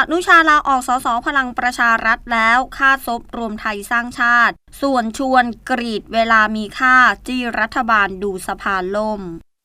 อนุชาลาออกสสพลังประชารัฐแล้วค่าซบรวมไทยสร้างชาติ ส่วนชวนกรีดเวลามีค่าจี้รัฐบาลดูสภาล่ม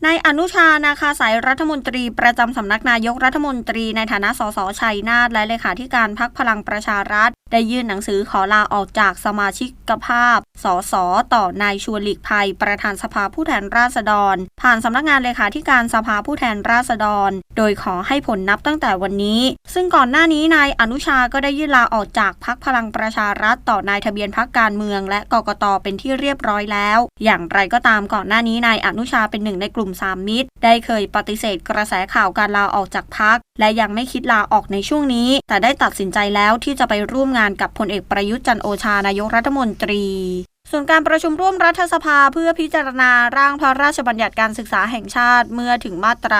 นายอนุชา นาคาสายรัฐมนตรีประจำสำนักนายกรัฐมนตรีในฐานะสสชัยนาทและเลขาธิการพักพลังประชารัฐได้ยื่นหนังสือขอลาออกจากสมาชิกภาพ สส ต่อนายชวนหลีกภัย ประธานสภาผู้แทนราษฎร ผ่านสำนักงานเลขาธิการสภาผู้แทนราษฎร โดยขอให้ผลนับตั้งแต่วันนี้ ซึ่งก่อนหน้านี้นายอนุชาก็ได้ยื่นลาออกจากพักพลังประชารัฐต่อนายทะเบียนพักการเมือง และกกตเป็นที่เรียบร้อยแล้ว อย่างไรก็ตามก่อนหน้านี้นายอนุชาเป็นหนึ่งในกลุ่มสามมิตร ได้เคยปฏิเสธกระแสข่าวการลาออกจากพักและยังไม่คิดลาออกในช่วงนี้ แต่ได้ตัดสินใจแล้วที่จะไปร่วมงานกับพลเอกประยุทธ์จันโอชานายกรัฐมนตรี ส่วนการประชุมร่วมรัฐสภาเพื่อพิจารณาร่างพระราชบัญญัติการศึกษาแห่งชาติเมื่อถึงมาตรา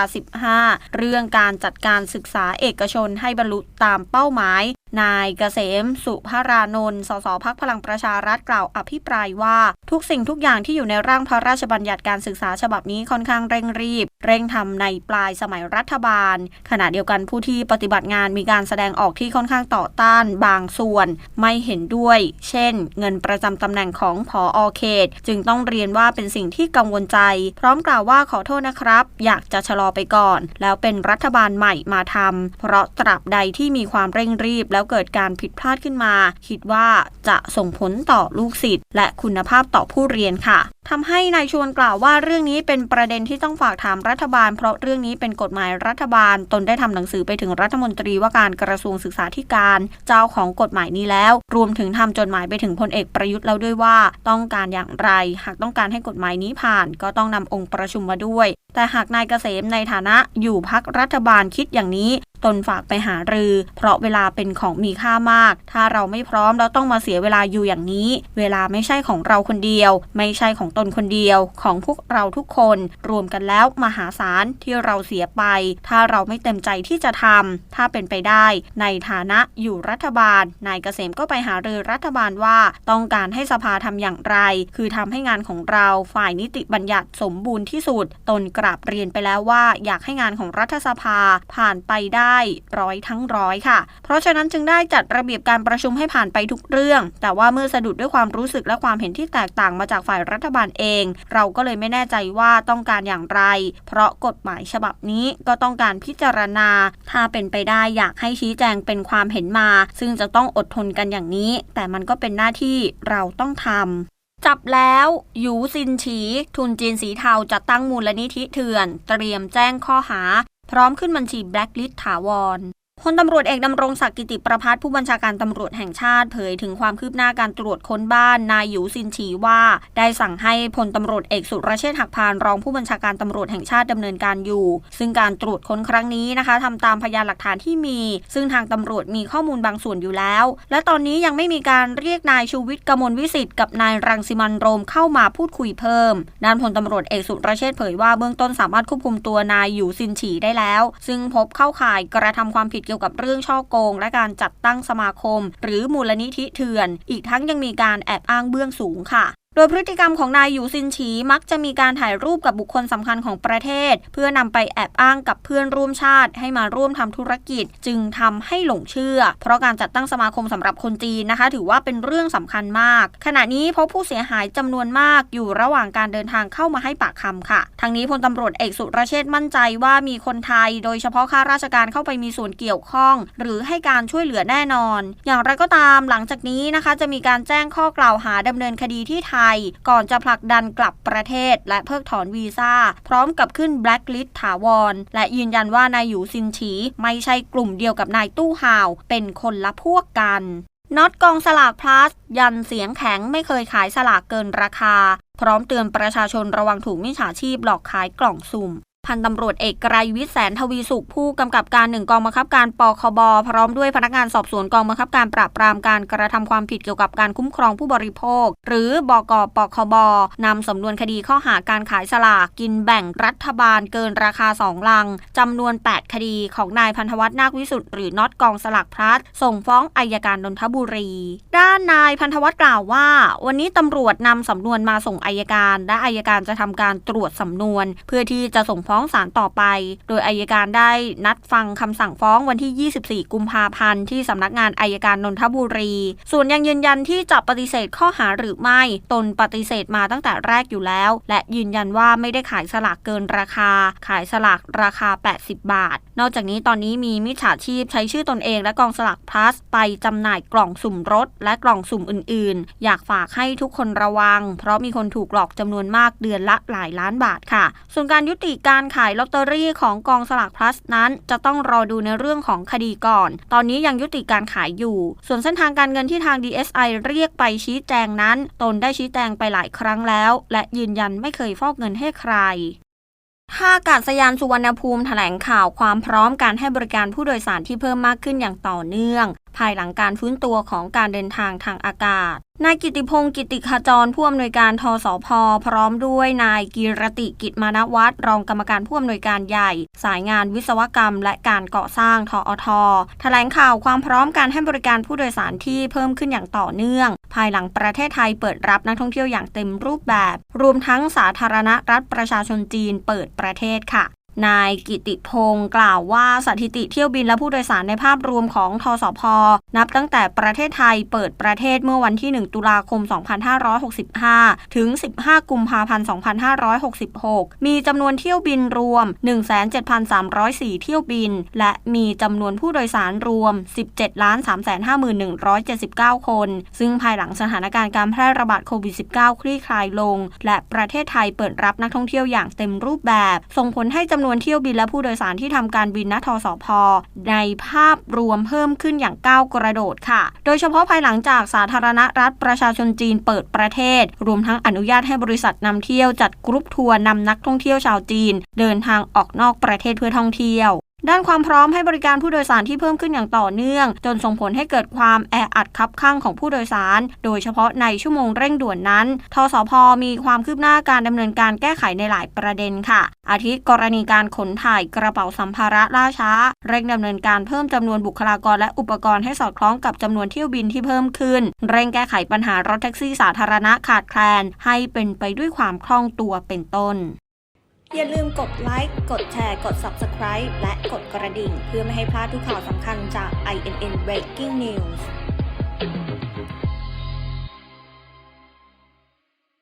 15 เรื่องการจัดการศึกษาเอกชนให้บรรลุตามเป้าหมาย นายเกษม สุภารานนท์ สสพักพลังประชารัฐกล่าวอภิปรายว่า ทุกสิ่งทุกอย่างที่อยู่ในร่างพระราชบัญญัติการศึกษาฉบับนี้ค่อนข้างเร่งรีบ เร่งทำในปลายสมัยรัฐบาล ขณะเดียวกันผู้ที่ปฏิบัติงานมีการแสดงออกที่ค่อนข้างต่อต้านบางส่วน ไม่เห็นด้วย เช่น เงินประจำตำแหน่งของผออเขต จึงต้องเรียนว่าเป็นสิ่งที่กังวลใจ พร้อมกล่าวว่าขอโทษนะครับ อยากจะชะลอไปก่อน แล้วเป็นรัฐบาลใหม่มาทำเพราะตราบใดที่มีความเร่งรีบแล้วเกิดการผิดพลาดขึ้นมา คิดว่าจะส่งผลต่อลูกศิษย์และคุณภาพต่อผู้เรียนค่ะ ทำให้นายชวนกล่าวว่าเรื่องนี้เป็นประเด็นที่ต้องฝากถามรัฐบาล เพราะเรื่องนี้เป็นกฎหมายรัฐบาล ตนได้ทำหนังสือไปถึงรัฐมนตรีว่าการกระทรวงศึกษาธิการ เจ้าของกฎหมายนี้แล้ว รวมถึงทำจดหมายไปถึงพลเอกประยุทธ์แล้วด้วยว่า ต้องการอย่างไร หากต้องการให้กฎหมายนี้ผ่าน ก็ต้องนำองค์ประชุมมาด้วย แต่หากนายเกษมในฐานะอยู่พักรัฐบาลคิดอย่างนี้ ตนฝากไปหารือ เพราะเวลาเป็นของมีค่ามาก ถ้าเราไม่พร้อมเราต้องมาเสียเวลาอยู่อย่างนี้ เวลาไม่ใช่ของเราคนเดียว ไม่ใช่ของตนคนเดียวของพวกเราทุกคน รวมกันแล้วมหาศาลที่เราเสียไป ถ้าเราไม่เต็มใจที่จะทำถ้าเป็นไปได้ ในฐานะอยู่รัฐบาลนายเกษมก็ไปหารือรัฐบาลว่า ต้องการให้สภาทำอย่างไร คือทำให้งานของเราฝ่ายนิติบัญญัติสมบูรณ์ที่สุด ตนกราบเรียนไปแล้วว่า อยากให้งานของรัฐสภาผ่านไปได้ร้อยทั้งร้อยค่ะ เพราะฉะนั้นจึงได้จัดระเบียบการประชุมให้ผ่านไปทุกเรื่อง แต่ว่าเมื่อสะดุดด้วยความรู้สึกและความเห็นที่แตกต่างมาจากฝ่ายรัฐบาลเอง เราก็เลยไม่แน่ใจว่าต้องการอย่างไร เพราะกฎหมายฉบับนี้ก็ต้องการพิจารณา ถ้าเป็นไปได้อยากให้ชี้แจงเป็นความเห็นมา ซึ่งจะต้องอดทนกันอย่างนี้ แต่มันก็เป็นหน้าที่เราต้องทำจับแล้วหยูซินฉี ทุนจีนสีเทาจะตั้งมูลนิธิเถื่อน เตรียมแจ้งข้อหา พร้อมขึ้นบัญชีแบล็คลิสต์ถาวร พลตำรวจเอกดำรงศักดิ์กิติประพัฒผู้บัญชาการตำรวจแห่งชาติเผยถึงความคืบหน้าการตรวจค้นบ้านนายหยูซินฉีว่า ได้สั่งให้พลตำรวจเอกสุรเชษฐ์หักพานรองผู้บัญชาการตำรวจแห่งชาติดำเนินการอยู่ ซึ่งการตรวจค้นครั้งนี้นะคะทำตามพยานหลักฐานที่มี ซึ่งทางตำรวจมีข้อมูลบางส่วนอยู่แล้ว และตอนนี้ยังไม่มีการเรียกนายชูวิทย์กมลวิสิทธิ์กับนายรังสิมันโรมเข้ามาพูดคุยเพิ่มด้านพลตำรวจเอกสุรเชษฐ์เผยว่าเบื้องต้นสามารถควบคุมตัวนายหยูซินฉีได้แล้ว ซึ่งพบเข้าข่ายกระทำความผิดเกี่ยวกับเรื่องช่อโกง และการจัดตั้งสมาคม หรือมูลนิธิเถื่อน อีกทั้งยังมีการแอบอ้างเบื้องสูงค่ะ โดยพฤติกรรมของนายหยูซินฉีมักจะมีการถ่ายรูปกับบุคคลสำคัญของประเทศ เพื่อนำไปแอบอ้างกับเพื่อนร่วมชาติ ให้มาร่วมทำธุรกิจ จึงทำให้หลงเชื่อ เพราะการจัดตั้งสมาคมสำหรับคนจีนนะคะ ถือว่าเป็นเรื่องสำคัญมาก ขณะนี้พบผู้เสียหายจำนวนมากอยู่ระหว่างการเดินทางเข้ามาให้ปากคำค่ะ ทางนี้พลตำรวจเอกสุรเชษมั่นใจว่ามีคนไทย โดยเฉพาะข้าราชการเข้าไปมีส่วนเกี่ยวข้อง หรือให้การช่วยเหลือแน่นอน อย่างไรก็ตามหลังจากนี้นะคะ จะมีการแจ้งข้อกล่าวหาดำเนินคดีที่ไทยก่อนจะผลักดันกลับประเทศ และเพิกถอนวีซ่า พร้อมกับขึ้นแบล็คลิสต์ถาวร และยืนยันว่านายหยูซินฉีไม่ใช่กลุ่มเดียวกับนายตู้ห่าว เป็นคนละพวกกันน็อตกองสลากพลัส ยันเสียงแข็งไม่เคยขายสลากเกินราคา พร้อมเตือนประชาชนระวังถูกมิจฉาชีพหลอกขายกล่องสุ่ม พันตำรวจเอกไกรวิทย์แสนทวีสุขผู้กำกับการหนึ่งกองบังคับการปคบพร้อมด้วยพนักงานสอบสวนกองบังคับการปราบปรามการกระทำความผิดเกี่ยวกับการคุ้มครองผู้บริโภค หรือบกปคบนำสำนวนคดีข้อหาการขายสลากกินแบ่งรัฐบาลเกินราคาสองลังจำนวน 8 คดีของนายพันธวัฒน์นาควิสุทธ์หรือน็อตกองสลากพลัสส่งฟ้องอายการนนทบุรี ด้านนายพันธวัฒน์กล่าวว่า วันนี้ตำรวจนำสำนวนมาส่งอายการ และอายการจะทำการตรวจสำนวน เพื่อที่จะส่งฟ้องฟ้องศาลต่อไป โดยอายการได้นัดฟังคำสั่งฟ้องวันที่ 24 กุมภาพันธ์ที่สำนักงานอายการนนทบุรี ส่วนยังยืนยันที่จะปฏิเสธข้อหาหรือไม่ ตนปฏิเสธมาตั้งแต่แรกอยู่แล้ว และยืนยันว่าไม่ได้ขายสลากเกินราคา ขายสลากราคา 80 บาท นอกจากนี้ตอนนี้มีมิจฉาชีพใช้ชื่อตนเองและกองสลากพลัสไปจำหน่ายกล่องสุ่มรถ และกล่องสุ่มอื่น ๆ อยากฝากให้ทุกคนระวัง เพราะมีคนถูกหลอกจำนวนมากเดือนละหลายล้านบาทค่ะ ส่วนการยุติการขายลอตเตอรี่ของกองสลากพลัสนั้น จะต้องรอดูในเรื่องของคดีก่อน ตอนนี้ยังยุติการขายอยู่ ส่วนเส้นทางการเงินที่ทาง DSI เรียกไปชี้แจงนั้น ตนได้ชี้แจงไปหลายครั้งแล้ว และยืนยันไม่เคยฟอกเงินให้ใครท่าอากาศยานสุวรรณภูมิแถลงข่าวความพร้อมการให้บริการผู้โดยสารที่เพิ่มมากขึ้นอย่างต่อเนื่อง ภายหลังการฟื้นตัวของการเดินทางทางอากาศ นายกิติพงศ์กิติขจรผู้อำนวยการทสพพร้อมด้วยนายกีรติกิจมานวัฒน์รองกรรมการผู้อำนวยการใหญ่ สายงานวิศวกรรม และการก่อสร้างทอทแถลงข่าวความพร้อมการให้บริการผู้โดยสารที่เพิ่มขึ้นอย่างต่อเนื่อง ภายหลังประเทศไทยเปิดรับนักท่องเที่ยวอย่างเต็มรูปแบบ รวมทั้งสาธารณรัฐประชาชนจีนเปิดประเทศค่ะ นายกิติพงศ์กล่าวว่าสถิติเที่ยวบินและผู้โดยสารในภาพรวมของทสพ นับตั้งแต่ประเทศไทยเปิดประเทศเมื่อวันที่ 1 ตุลาคม 2565 ถึง 15 กุมภาพันธ์ 2566 มีจำนวนเที่ยวบินรวม 17,304 เที่ยวบิน และมีจำนวนผู้โดยสารรวม 17 351,179 คน ซึ่งภายหลังสถานการณ์การแพร่ระบาดโควิด -19 คลี่คลายลง และประเทศไทยเปิดรับนักท่องเที่ยวอย่างเต็มรูปแบบ ส่งผลให้จำนวนวนเที่ยวบินและผู้โดยสารที่ทำการบินณทสพในภาพรวมเพิ่มขึ้นอย่างก้าวกระโดดค่ะ โดยเฉพาะภายหลังจากสาธารณรัฐประชาชนจีนเปิดประเทศ รวมทั้งอนุญาตให้บริษัทนำเที่ยวจัดกรุ๊ปทัวร์นำนักท่องเที่ยวชาวจีน เดินทางออกนอกประเทศเพื่อท่องเที่ยว ด้านความพร้อมให้บริการผู้โดยสารที่เพิ่มขึ้นอย่างต่อเนื่อง จนส่งผลให้เกิดความแออัดคับข้างของผู้โดยสาร โดยเฉพาะในชั่วโมงเร่งด่วนนั้น ทสพมีความคืบหน้าการดำเนินการแก้ไขในหลายประเด็นค่ะ อาทิกรณีการขนถ่ายกระเป๋าสัมภาระล่าช้า เร่งดำเนินการเพิ่มจำนวนบุคลากรและอุปกรณ์ให้สอดคล้องกับจำนวนเที่ยวบินที่เพิ่มขึ้น เร่งแก้ไขปัญหารถแท็กซี่สาธารณะขาดแคลน ให้เป็นไปด้วยความคล่องตัวเป็นต้น อย่าลืมกดไลค์ กดแชร์ กด Subscribe และกดกระดิ่ง เพื่อไม่ให้พลาดทุกข่าวสำคัญจาก INN Breaking News